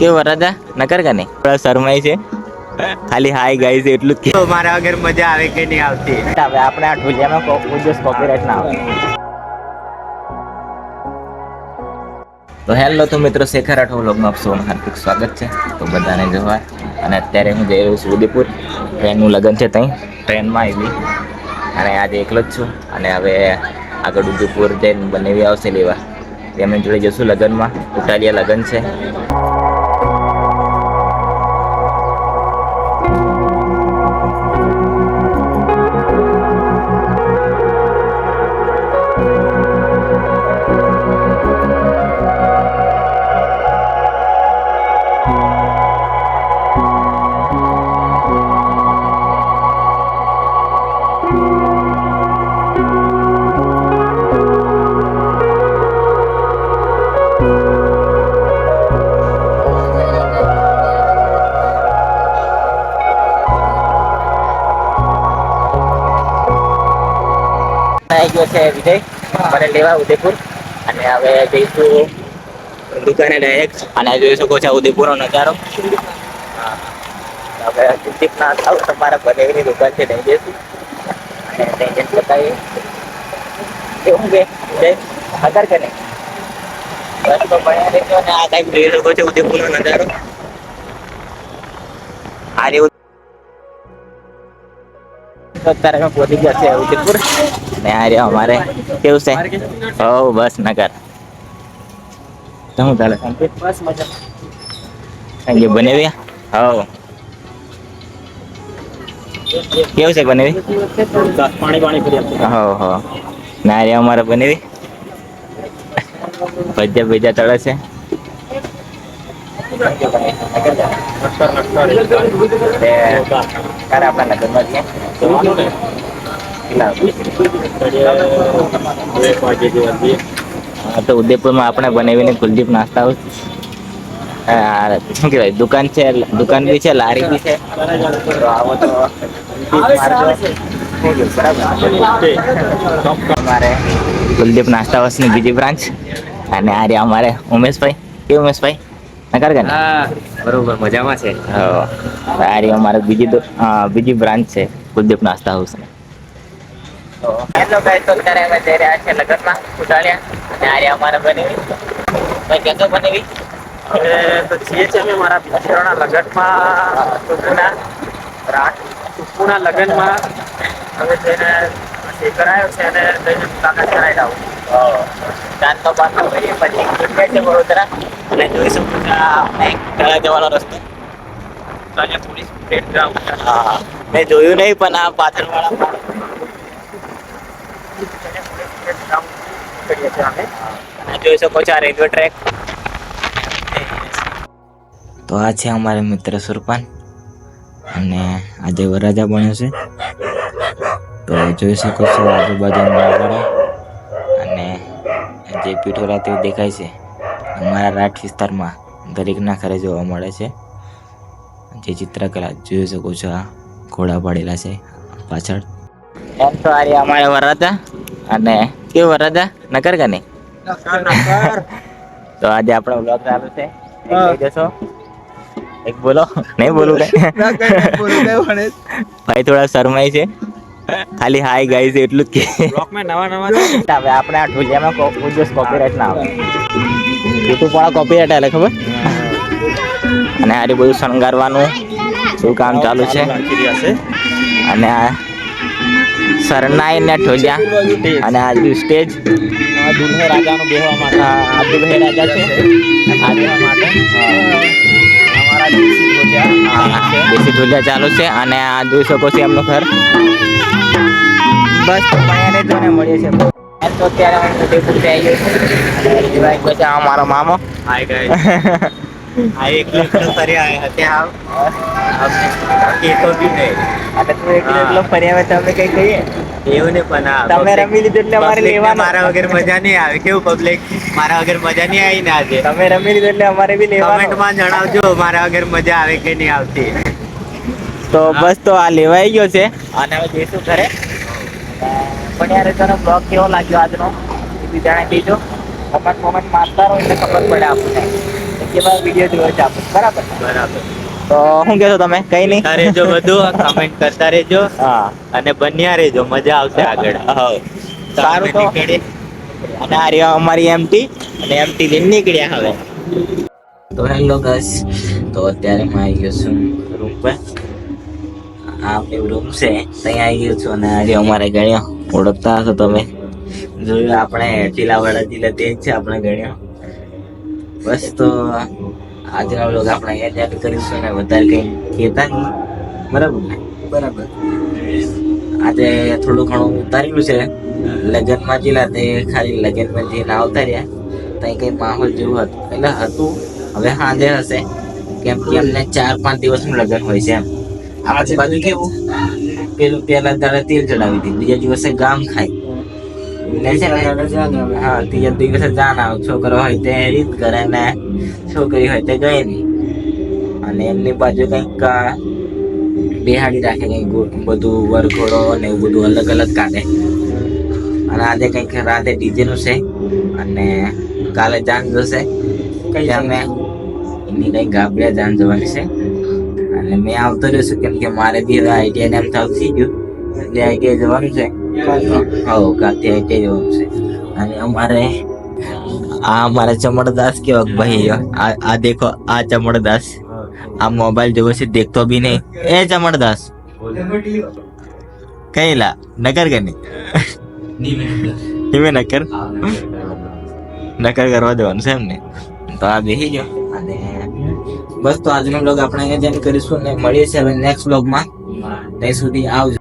કેવું વરાદા નકર કને થોડા શરમાય છે. ખાલી હાય ગાઈઝ એટલું જ કે. મારા વગર મજા આવે કે નહીં આવતી? હવે આપણે આ ઢોલિયામાં કોઈ કોપીરાઇટ ના આવે. તો હેલો તો મિત્રો શેખર આઠો વ્લોગમાં આપ સૌનું હાર્દિક સ્વાગત છે. તો બધાને જોવા અને અત્યારે હું જઈ રહ્યો છું ઉદયપુર. ટ્રેનનું લગ્ન છે ત્યાં ટ્રેનમાં આવી. અને આજે એકલો જ છું. અને હવે આગળ ઉદયપુર જઈને બનેવી આવશે લેવા. તેમની જોડે જશું લગ્નમાં. ઉટાલિયા લગ્ન છે. ગયો છે વિજય, મને લેવા ઉદયપુર. અને હવે જઈશું દુકાને ડાયરેક્ટ અને જોઈ શકો છો ઉદયપુરનો નજારો. હવે ચિંતિત ના થાવ તમારા બનેવીની દુકાન છે લઈ જઈશું. અને ત્યાં જઈને બતાવીએ. કેવું કે જય. હજાર કે નહીં? બસ તો ભણ્યા રહેજો અને આ ટાઈપ જોઈ શકો છો ઉદયપુરનો નજારો. આ રહ્યું અત્યારે અમે પહોંચી ગયા છે ઉદયપુર ને આ રહ્યો અમારે. કેવું છે? હો બસ નગર. તો શું ચાલે બસ મજા. સાંજે બનેવી? હો કેવું છે બનેવી? પાણી પાણી કરી આપો હો હો ના રે અમારે બનેવી? ભજ્યા ભજ્યા તળે છે. તે ક્યારે આપણા નગરમાં છે હા, તો ઉદયપુરમાં આપણે બનાવીને કુલદીપ નાસ્તા હાઉસ શું કહેવાય દુકાન છે દુકાન બી છે લારી બી છે. તો આવો તો અમારે કુલદીપ નાસ્તા હાઉસની બીજી બ્રાન્ચ. અને આ રહ્યા અમારે ઉમેશભાઈ. કે ઉમેશભાઈ? નકાર કે બરોબર મજામાં છે? આ અમારે બીજી બીજી બ્રાન્ચ છે કુલદીપ નાસ્તા હાઉસ હેલો ગાઈસ તો અત્યારે અમે જઈ રહ્યા છે લગનમાં ઉતાળ્યા અને આ અમારે બનેવી. ભાઈ કેસો બનેવી? તો છીએ છે અમે મારા મિત્રોના લગ્નમાં ટુકુના રાત ટુકુના લગ્નમાં. હવે જઈને એ કરાયો છે અને જઈને મુલાકાત કરાવી આવું ચાર તો પાછા પછી છે વડોદરા? અને જોઈ શકો જવાનો રસ્તો. મેં જોયું નહીં, પણ આ પાછળવાળા જોઈ શકો છો આ રેલવે ટ્રેક. તો આ છે અમારા મિત્ર સુરપાન. અને આજે વરરાજા બન્યો છે. તો જોઈ શકો છો આજુબાજુ અને જે પીઠોરા તે દેખાય છે અમારા રાઠ વિસ્તારમાં દરેકના ઘરે જોવા મળે છે. જે ચિત્રકલા જોઈ શકો છો. આ ઘોડા પડેલા છે. પાછળ. એમ તો આ રહ્યા અમારા વરરાજા. અને કેવું વરરાજા? નકર કે નહીં? તો આજે આપણો બ્લોગ ચાલુ છે. જશો? એક બોલો. નહીં બોલું કઈ ભાઈ થોડા શરમાય છે. ખાલી હાય ગાઈઝ એટલું જ કે. બ્લોકમાં નવા નવા હવે આપણે આ ઢોલિયામાં કો- કોઈ દિવસ કોપીરાઇટ ના આવે. યુટ્યુબ વાળા કોપીરાઇટ આલે ખબર? અને આ બધું શણગારવાનું. શું કામ ચાલુ છે? અને આ સરનાઈ ને ઢોલિયા. અને આ બધું સ્ટેજ દુલ્હે રાજાનું બેહવા માટે આ દુલ્હે રાજા છે આ બેહવા માટે ચાલુ છે. અને આ જોઈ શકો છો એમનું ઘર. બસ મળીએ છે એમ તો અત્યારે હું ઉદયપુરથી ગયો છું પછી આ મારો મામો. હાય ગાઈસ આ એકલો એકલો ફરી આયા આવ. એ તો બી નહીં. અને તું એકલો એકલો ફરી આવે તો કઈ કહીએ. એવું ને પણ આ તમે રમી લીધું એટલે અમારે લેવા મારા વગર મજા નહીં આવે. કેવું પબ્લિક મારા વગર મજા નહીં આવી ને આજે? તમે રમી લીધું એટલે અમારે બી કમેન્ટમાં જણાવજો મારા વગર મજા આવે કે નહીં આવતી. તો બસ તો આ લેવાઈ ગયો છે. અને હવે જઈશું ઘરે. પણ યાર તને બ્લોગ કેવો લાગ્યો આજનો? એ બી જણાવી દેજો કમેન્ટ કોમેન્ટ મારતા રહો એટલે ખબર પડે આપણને. જેવા વીડિયો જોવે છે આપણે બરાબર? બરાબર. તો શું કહેશો તમે? કઈ નહીં. રહેજો બધું કમેન્ટ કરતા રહેજો. હા. અને બન્યા રહેજો મજા આવશે આગળ. હા. સારું તો અને આ રહ્યો અમારી એમટી અને એમટી લઈને નીકળ્યા હવે. તો હેલો ગાઈસ તો અત્યારે હું આવી ગયો છું રૂમ પર. આ રૂમ છે. ત્યાં આવી ગયો છું અને આ રહ્યો અમારે ગણ્યો ઓળખતા હશો તમે? જોયું આપણે ચીલાવાડા જિલ્લા તે જ છે આપણે ગણ્યો. બસ તો આજના લોકો આપણે અહીંયા જ કરીશું ને વધારે કંઈ કહેતા નહીં. બરાબર ને? બરાબર. આજે થોડું ઘણું ઉતારેલું છે. લગ્નમાં જેલા તે ખાલી લગ્નમાં જે ના ઉતાર્યા. ત્યાં કંઈ માહોલ જેવું હતું. એટલે હતું. હવે સાંજે હશે. કેમ કે એમને ચાર પાંચ દિવસનું લગ્ન હોય છે એમ. આપણી બાજુ કેવું? પેલું પેલા દાડે તેલ ચડાવી દીધું. બીજા દિવસે ગામ ખાય. હા ત્રીજા દિવસે જાન આવે. છોકરો હોય તે રીત કરે ને છોકરી હોય તે ગઈ નહીં. અને એમની બાજુ કંઈક બેહાડી રાખે કંઈક બધું વરઘોડો ને એવું બધું અલગ અલગ કાઢે. અને આજે કંઈક રાતે ડીજે નું છે. અને કાલે જાન જશે. કઈ અમે એની કઈ ગાબડિયા જાન જવાની છે. અને મેં આવતો રહ્યો છું કેમ કે મારે બી હવે આઈટીઆઈ એમ થાવ થઈ ગયું એટલે આઈટીઆઈ જવાનું છે હો કાલથી આઈટીઆઈ જવાનું છે અને અમારે આ અમારા ચમડદાસ કેવા ભાઈ આ આ દેખો આ ચમડદાસ આ મોબાઈલ જોવે છે દેખતો બી નહીં એ ચમડદાસ કઈલા નકર કે નહીં ધીમે નકર નકર કરવા દેવાનું છે એમને તો આ બેસી ગયો અને બસ તો આજનો બ્લોગ આપણે અહીંયા જ end કરીશું ને મળીએ છીએ હવે નેક્સ્ટ બ્લોગમાં ત્યાં સુધી આવજો.